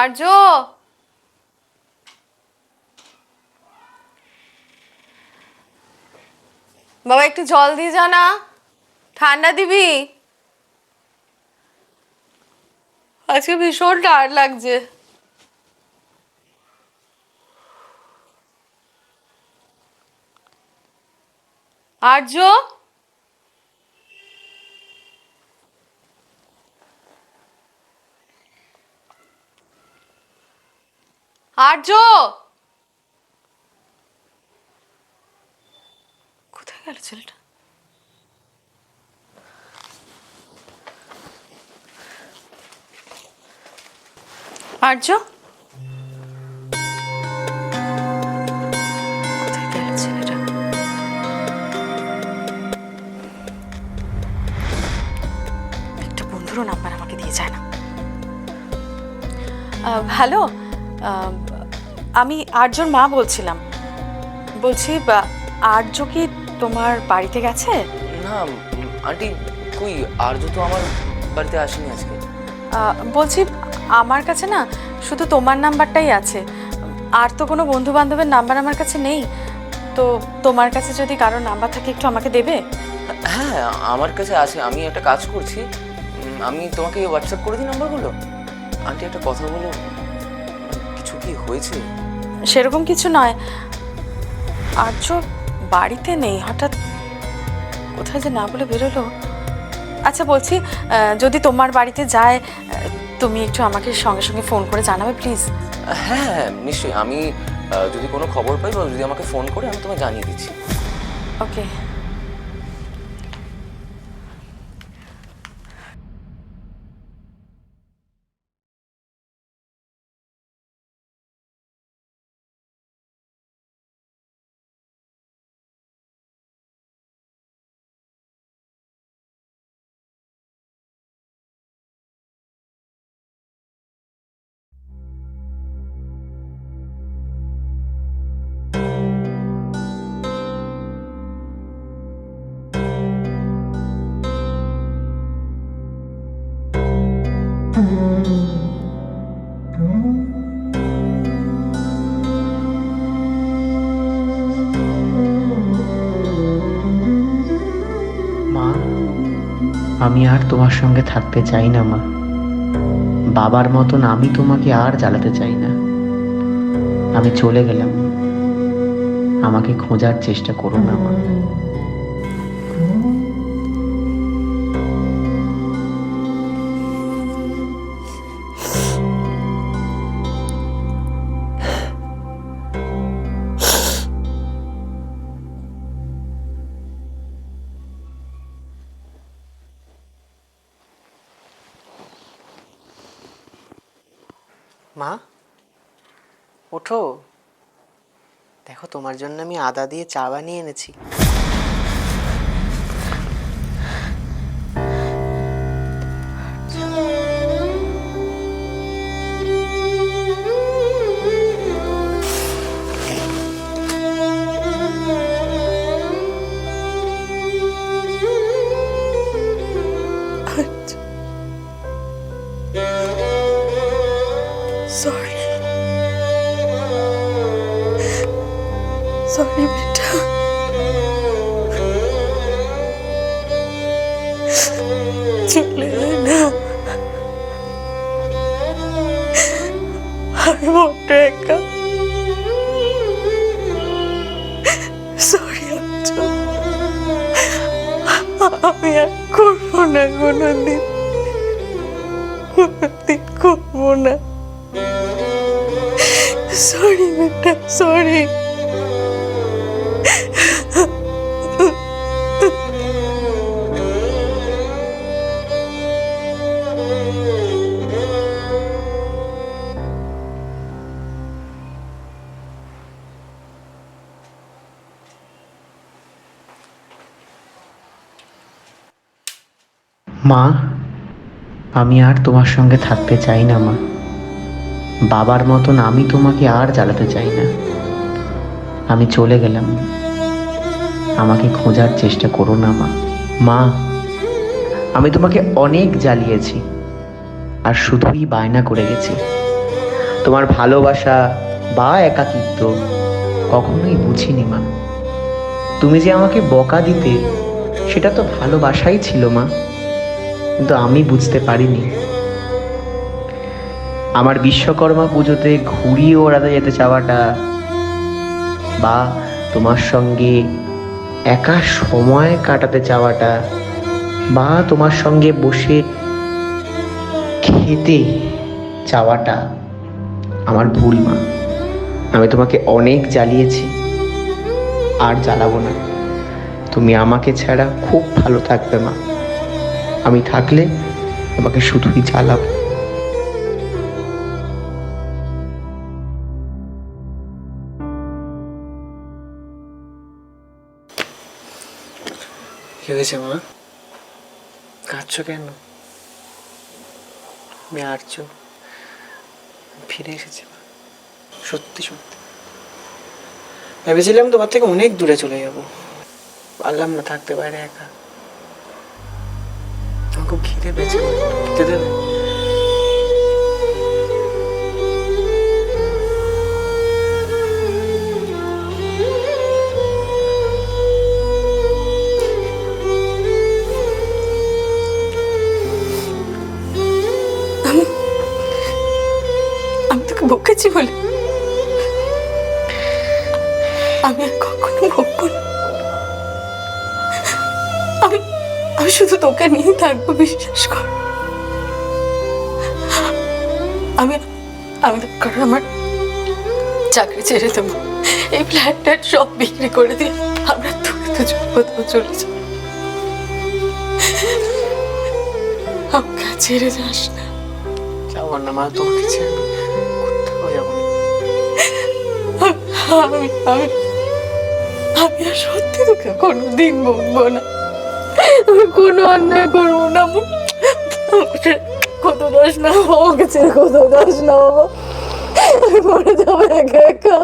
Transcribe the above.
আর্য! বাবা একটু জল দিয়ে যা না। ঠান্ডা দিবি? আজকে ভীষণ টায়ার্ড লাগছে। আর্য! আর্য! কোথায় গেল ছেলেটা? আর্য? বন্ধুরও নাম্বার আমাকে দিয়ে যায় না। হ্যালো আমি আর্যর মা বলছিলাম। বলছি আর্য কি তোমার বাড়িতে গেছে? না আন্টি কই আর্য তো আমার বাড়িতে আসেনি আজকে। বলছি আমার কাছে না শুধু তোমার নাম্বারটাই আছে। আর তো কোনো বন্ধু বান্ধবের নাম্বার আমার কাছে নেই। তো তোমার কাছে যদি কারোর নাম্বার থাকে একটু আমাকে দেবে? হ্যাঁ আমার কাছে আছে। আমি একটা কাজ করছি। আমি তোমাকে হোয়াটসঅ্যাপ করে দিই নাম্বারগুলো? আন্টি একটা কথা বলো। কিছু কি হয়েছে? সেরকম কিছু নয়। আর্য বাড়িতে নেই হঠাৎ কোথায় যে না বলে বেরোলো। আচ্ছা বলছি যদি তোমার বাড়িতে যায় তুমি একটু আমাকে সঙ্গে সঙ্গে ফোন করে জানাবে প্লিজ। হ্যাঁ হ্যাঁ নিশ্চয়ই। আমি যদি কোনো খবর পাই বা যদি আমাকে ফোন করে আমি তোমায় জানিয়ে দিচ্ছি। ওকে। আমি আর তোমার সঙ্গে থাকতে চাই না, মা। বাবার মতন আমি তোমাকে আর জ্বালাতে চাই না। আমি চলে গেলাম। আমাকে খোঁজার চেষ্টা করো না, মা। মা ওঠো। দেখো তোমার জন্য আমি আদা দিয়ে চা বানিয়ে এনেছি। সরি সরি বেটা। চলে না। আমি বড্ড একা। সরি আমি আর করব না কোনোদিন কোনোদিন করব না। সরি বেটা সরি মা আমি আর তোমার সঙ্গে থাকতে চাই না মা। বাবার মতন আমি তোমাকে আর জ্বালাতে চাই না। আমি চলে গেলাম। আমাকে খোঁজার চেষ্টা করো না, মা। মা, আমি তোমাকে অনেক জ্বালিয়েছি আর শুধুই বায়না করে গেছি। তোমার ভালোবাসা বা একাকিত্ব কখনোই বুঝিনি, মা। তুমি যে আমাকে বকা দিতে, সেটা তো ভালোবাসাই ছিল, মা। কিন্তু আমি বুঝতে পারিনি। আমার বিশ্বকর্মা পুজোতে ঘুরিয়ে ওড়াতে যেতে চাওয়াটা বা তোমার সঙ্গে একা সময় কাটাতে চাওয়াটা বা তোমার সঙ্গে বসে খেতে চাওয়াটা আমার ভুল মা। আমি তোমাকে অনেক জ্বালিয়েছি, আর জ্বালাবো না। তুমি আমাকে ছাড়া খুব ভালো থাকবে মা। আমি থাকলে তোমাকে শুধুই জ্বালাবো। হয়েছে মা। কাঁদছ কেন? আমি আরছো ফিরে এসেছি মা। সত্যি সত্যি। ভেবেছিলাম তোমার থেকে অনেক দূরে চলে যাব। পারলাম না থাকতে, বাইরে একা। আমার খুব খিদে পেয়েছে। খেতে দেবে? বকেছি বলে আমি আর কখনো না। আমি আমি শুধু তোকে নিয়ে থাকব, বিশ্বাস কর। আমি আমি কারণ আমার চাকরি ছেড়ে দেবো। এই ফ্ল্যাট ট্যাট সব বিক্রি করে দিয়ে আমরা তোকে তো কোথাও চলে যাব। আমাকে ছেড়ে যাস না। যাব না মা, তোমাকে ছেড়ে আমি আমি আমি আর সত্যি তোকে কোনোদিন বলব না। আমি কোনো অন্যায় করব না কত দাস না বাবা, ছেড়ে কত দাস না বাবা মরে যাব একা একা।